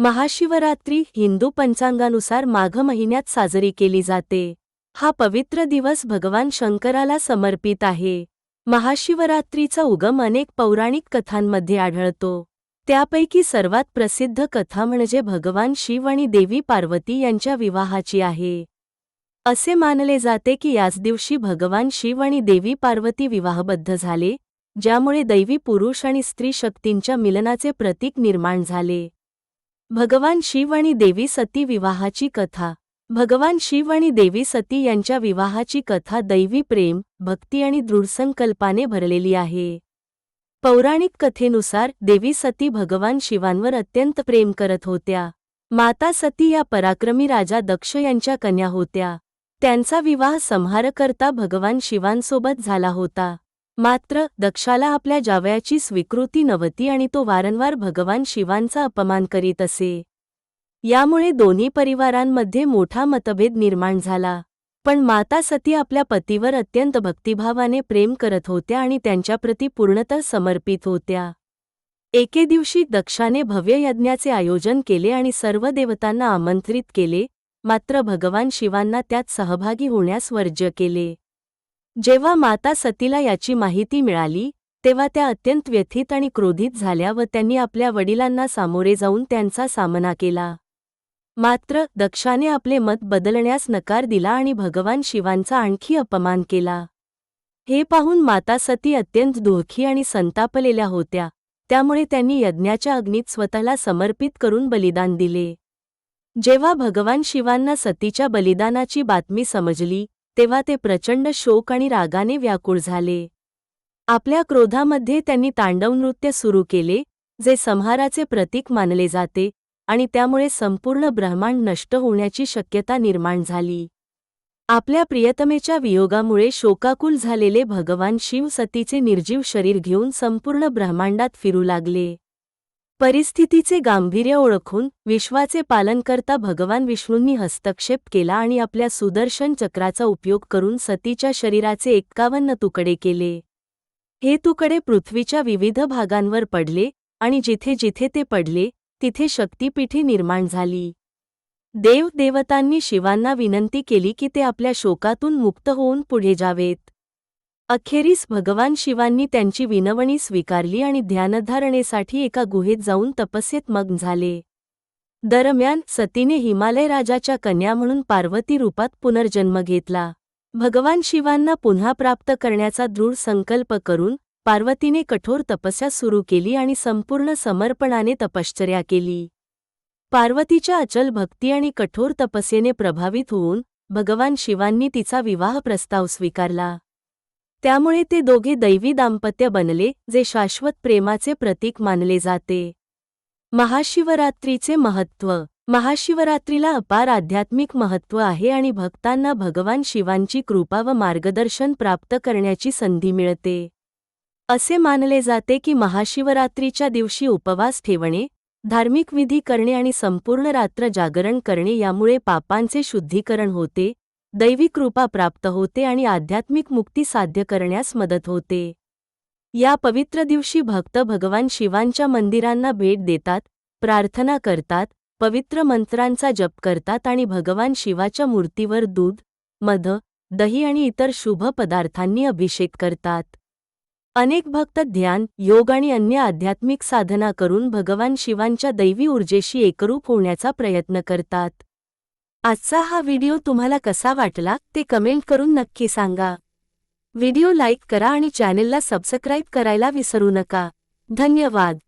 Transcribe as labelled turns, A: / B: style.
A: महाशिवरात्री हिंदू पंचांगानुसार माघ महिन्यात साजरी केली जाते. हा पवित्र दिवस भगवान शंकराला समर्पित आहे. महाशिवरात्रीचा उगम अनेक पौराणिक कथांमध्ये आढळतो. त्यापैकी सर्वात प्रसिद्ध कथा म्हणजे भगवान शिव आणि देवी पार्वती यांच्या विवाहाची आहे. असे मानले जाते की याच दिवशी भगवान शिव आणि देवी पार्वती विवाहबद्ध झाले ज्यामुळे दैवी पुरुष आणि स्त्री शक्तींच्या मिलनाचे प्रतीक निर्माण झाले. भगवान शिव आणि देवी सती विवाहाची कथा. भगवान शिव आणि देवी सती यांच्या विवाहाची कथा दैवी प्रेम भक्ती आणि दृढसंकल्पाने भरलेली आहे. पौराणिक कथेनुसार देवी सती भगवान शिवांवर अत्यंत प्रेम करत होत्या. माता सती या पराक्रमी राजा दक्ष यांच्या कन्या होत्या. त्यांचा विवाह संहारकर्ता भगवान शिवांसोबत झाला होता. मात्र दक्षाला आपल्या जावयाची स्वीकृती नव्हती आणि तो वारंवार भगवान शिवांचा अपमान करीत असे. यामुळे दोन्ही परिवारांमध्ये मोठा मतभेद निर्माण झाला. पण माता सती आपल्या पतीवर अत्यंत भक्तिभावाने प्रेम करत होत्या आणि त्यांच्याप्रती पूर्णतः समर्पित होत्या. एके दिवशी दक्षाने भव्य यज्ञाचे आयोजन केले आणि सर्व देवतांना आमंत्रित केले मात्र भगवान शिवांना त्यात सहभागी होण्यास वर्ज्य केले. जेव्हा माता सतीला याची माहिती मिळाली तेव्हा त्या अत्यंत व्यथित आणि क्रोधित झाल्या व त्यांनी आपल्या वडिलांना सामोरे जाऊन त्यांचा सामना केला. मात्र दक्षाने आपले मत बदलण्यास नकार दिला आणि भगवान शिवांचा आणखी अपमान केला. हे पाहून माता सती अत्यंत दुःखी आणि संतापलेल्या होत्या. त्यामुळे त्यांनी यज्ञाच्या अग्नीत स्वतःला समर्पित करून बलिदान दिले. जेव्हा भगवान शिवांना सतीच्या बलिदानाची बातमी समजली तेव्हा ते प्रचंड शोक आणि रागाने व्याकुळ झाले. आपल्या क्रोधामध्ये त्यांनी तांडव नृत्य सुरू केले जे संहाराचे प्रतीक मानले जाते आणि त्यामुळे संपूर्ण ब्रह्मांड नष्ट होण्याची शक्यता निर्माण झाली. आपल्या प्रियतमेच्या वियोगामुळे शोकाकुल झालेले भगवान शिव सतीचे निर्जीव शरीर घेऊन संपूर्ण ब्रह्मांडात फिरू लागले. परिस्थितीचे गांभीर्य ओळखून विश्वाचे पालनकर्ता भगवान विष्णूंनी हस्तक्षेप केला आणि आपल्या सुदर्शन चक्राचा उपयोग करून सतीच्या शरीराचे एक्कावन्न तुकडे केले. हे तुकडे पृथ्वीच्या विविध भागांवर पडले आणि जिथे जिथे ते पडले तिथे शक्तीपीठे निर्माण झाली. देव देवतांनी शिवांना विनंती केली की ते आपल्या शोकातून मुक्त होऊन पुढे जावेत. अखेरीस भगवान शिवांनी त्यांची विनवणी स्वीकारली आणि ध्यानधारणेसाठी एका गुहेत जाऊन तपस्येत मग्न झाले. दरम्यान सतीने हिमालय राजाच्या कन्या म्हणून पार्वती रूपात पुनर्जन्म घेतला. भगवान शिवांना पुन्हा प्राप्त करण्याचा दृढ संकल्प करून पार्वतीने कठोर तपस्या सुरू केली आणि संपूर्ण समर्पणाने तपश्चर्या केली. पार्वतीच्या अचल भक्ती आणि कठोर तपस्येने प्रभावित होऊन भगवान शिवांनी तिचा विवाह प्रस्ताव स्वीकारला. त्यामुळे ते दोघे दैवी दाम्पत्य बनले जे शाश्वत प्रेमाचे प्रतीक मानले जाते. महाशिवरात्रीचे महत्त्व. महाशिवरात्रीला अपार आध्यात्मिक महत्त्व आहे आणि भक्तांना भगवान शिवांची कृपा व मार्गदर्शन प्राप्त करण्याची संधी मिळते. असे मानले जाते की महाशिवरात्रीच्या दिवशी उपवास ठेवणे धार्मिक विधी करणे आणि संपूर्ण रात्र जागरण करणे यामुळे पापांचे शुद्धीकरण होते दैवी कृपा प्राप्त होते आणि आध्यात्मिक मुक्ती साध्य करण्यास मदत होते. या पवित्र दिवशी भक्त भगवान शिवांच्या मंदिरांना भेट देतात प्रार्थना करतात पवित्र मंत्रांचा जप करतात आणि भगवान शिवाच्या मूर्तीवर दूध मध दही आणि इतर शुभ पदार्थांनी अभिषेक करतात. अनेक भक्त ध्यान योग आणि अन्य आध्यात्मिक साधना करून भगवान शिवांच्या दैवी ऊर्जेशी एकरूप होण्याचा प्रयत्न करतात. आजचा हा व्हिडिओ तुम्हाला कसा वाटला ते कमेंट करून नक्की सांगा. व्हिडिओ लाईक करा आणि चॅनेलला सबस्क्राईब करायला विसरू नका. धन्यवाद.